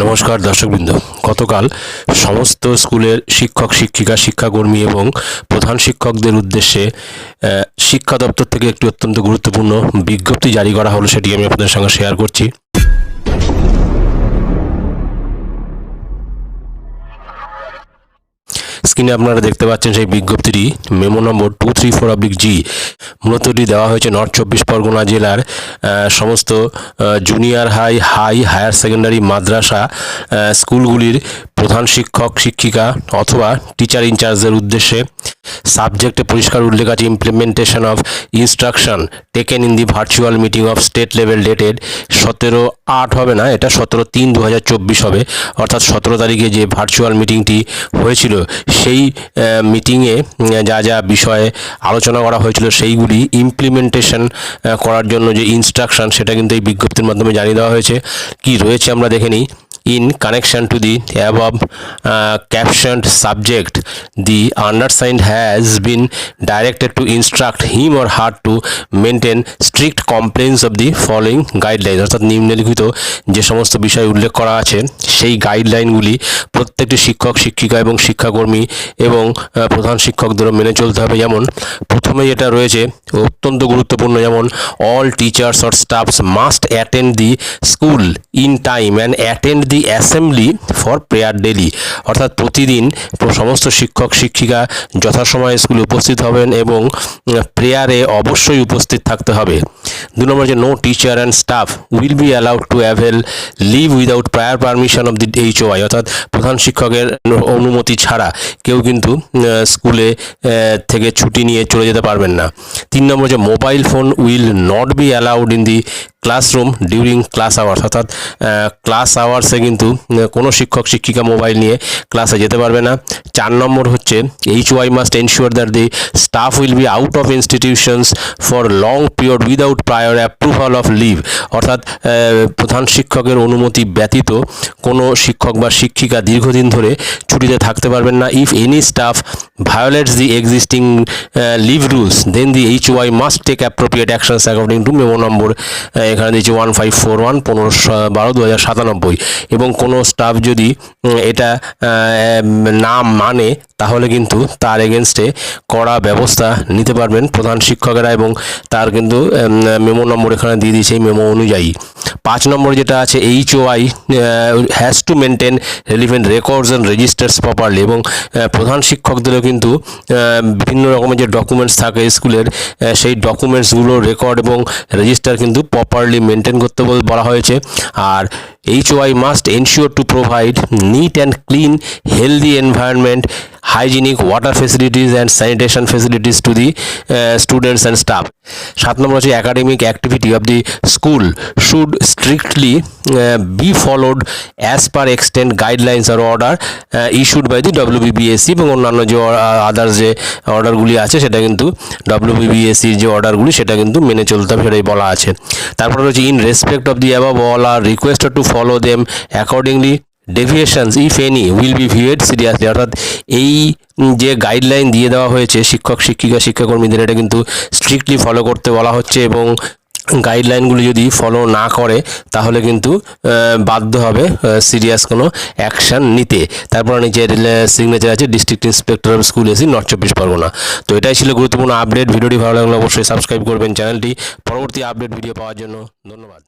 নমস্কার দর্শকবৃন্দ। গতকাল সমস্ত স্কুলের শিক্ষক, শিক্ষিকা, শিক্ষাকর্মী এবং প্রধান শিক্ষকদের উদ্দেশ্যে শিক্ষা দপ্তর থেকে একটি অত্যন্ত গুরুত্বপূর্ণ বিজ্ঞপ্তি জারি করা হলো, সেটি আমি আপনাদের সঙ্গে শেয়ার করছি। স্ক্রিনে আপনারা দেখতে পাচ্ছেন সেই বিজ্ঞপ্তিটি। Memo number two three four oblique G মূলত এটি দেওয়া হয়েছে নর্থ চব্বিশ পরগনা জেলার সমস্ত junior high high higher secondary মাদ্রাসা স্কুলগুলির প্রধান শিক্ষক, শিক্ষিকা অথবা টিচার ইনচার্জের উদ্দেশ্যে সাবজেক্টে পরিষ্কার উল্লেখ আছে implementation of instruction taken in the virtual meeting of state level dated সতেরো আট হবে না, এটা সতেরো তিন দু হবে। অর্থাৎ সতেরো তারিখে যে ভার্চুয়াল মিটিংটি হয়েছিল, সেই মিটিংয়ে যা যা বিষয়ে আলোচনা করা হয়েছিল, সেইগুলি ইমপ্লিমেন্টেশন করার জন্য যে ইনস্ট্রাকশন সেটা কিন্তু এই বিজ্ঞপ্তির মাধ্যমে জানিয়ে দেওয়া হয়েছে। কি রয়েছে আমরা দেখে নিই। In connection to the above uh, captioned subject. The undersigned has been directed to instruct him or her to maintain strict compliance of the following guidelines. অর্থাৎ নিম্নলিখিত যে সমস্ত বিষয় উল্লেখ করা আছে সেই গাইডলাইনগুলি প্রত্যেকটি শিক্ষক শিক্ষিকা এবং শিক্ষাকর্মী এবং প্রধান শিক্ষকদেরও মেনে চলতে হবে। যেমন প্রথমে যেটা রয়েছে অত্যন্ত গুরুত্বপূর্ণ যেমন all teachers or staffs must attend the school in time and attend the assembly for prayer daily. অর্থাৎ প্রতিদিন সমস্ত শিক্ষক, শিক্ষিকা যথাসময়ে স্কুলে উপস্থিত হবেন এবং প্রেয়ারে অবশ্যই উপস্থিত থাকতে হবে। দু নম্বর যে no teacher and staff will be allowed to avail leave without prior permission of the H Y অর্থাৎ প্রধান শিক্ষকের অনুমতি ছাড়া কেউ কিন্তু স্কুলে থেকে ছুটি নিয়ে চলে যেতে পারবেন না। তিন নম্বর যে mobile phone will not be allowed in the classroom during class hours অর্থাৎ ক্লাস আওয়ার্সে কিন্তু কোনো শিক্ষক, শিক্ষিকা মোবাইল নিয়ে ক্লাসে যেতে পারবে না। চার নম্বর হচ্ছে H Y must ensure that the staff will be out of institutions for long period without prior approval of leave অর্থাৎ প্রধান শিক্ষকের অনুমতি ব্যতীত কোনো শিক্ষক বা শিক্ষিকা দীর্ঘদিন ধরে ছুটিতে থাকতে পারবেন না। If any staff violates the existing leave rules then the H Y must take appropriate actions according to memo নম্বর এখানে দিয়েছে ওয়ান ফাইভ ফোর ওয়ান পনেরো বারো দু হাজার সাতানব্বই। এবং কোনো স্টাফ যদি এটা না মানে তাহলে কিন্তু তার এগেনস্টে কড়া ব্যবস্থা নিতে পারবেন প্রধান শিক্ষকেরা এবং তার কিন্তু মেমো নম্বর এখানে দিয়ে দিয়েছে মেমো অনুযায়ী। পাঁচ নম্বর যেটা আছে H O I has to maintain relevant records and registers properly এবং প্রধান শিক্ষকদেরও কিন্তু বিভিন্ন রকমের যে ডকুমেন্টস থাকে স্কুলের সেই ডকুমেন্টসগুলো রেকর্ড এবং রেজিস্টার কিন্তু প্রপারলি মেনটেন করতে বল- হয়েছে। আর H O I must ensure to provide neat and clean healthy environment hygienic water facilities and sanitation facilities to the uh, students and staff সাত নম্বর হচ্ছে academic activity of the school should strictly uh, be followed as per extent guidelines or order uh, issued by the WBBSC এবং অন্যান্য যে others যে অর্ডারগুলি আছে সেটা কিন্তু WBBSC যে অর্ডারগুলি সেটা কিন্তু মেনে চলতে হবে সেটাই বলা আছে তারপরে রয়েছে in respect of the above all are requested to follow them accordingly deviations if any will be viewed seriously অর্থাৎ এই যে গাইডলাইন দিয়ে দেওয়া হয়েছে শিক্ষক, শিক্ষিকা, শিক্ষাকর্মীদের, এটা কিন্তু স্ট্রিক্টলি ফলো করতে বলা হচ্ছে এবং গাইডলাইনগুলি যদি ফলো না করে, তাহলে কিন্তু বাধ্য হবে সিরিয়াস কোনো অ্যাকশন নিতে। তারপর নিচে সিগনেচার আছে district inspector of school AC north চব্বিশ পরগনা। তো এটাই ছিল গুরুত্বপূর্ণ আপডেট ভিডিওটি ভালো লাগলে অবশ্যই সাবস্ক্রাইব করবেন। চ্যানেলটি পরবর্তী আপডেট ভিডিও পাওয়ার জন্য ধন্যবাদ।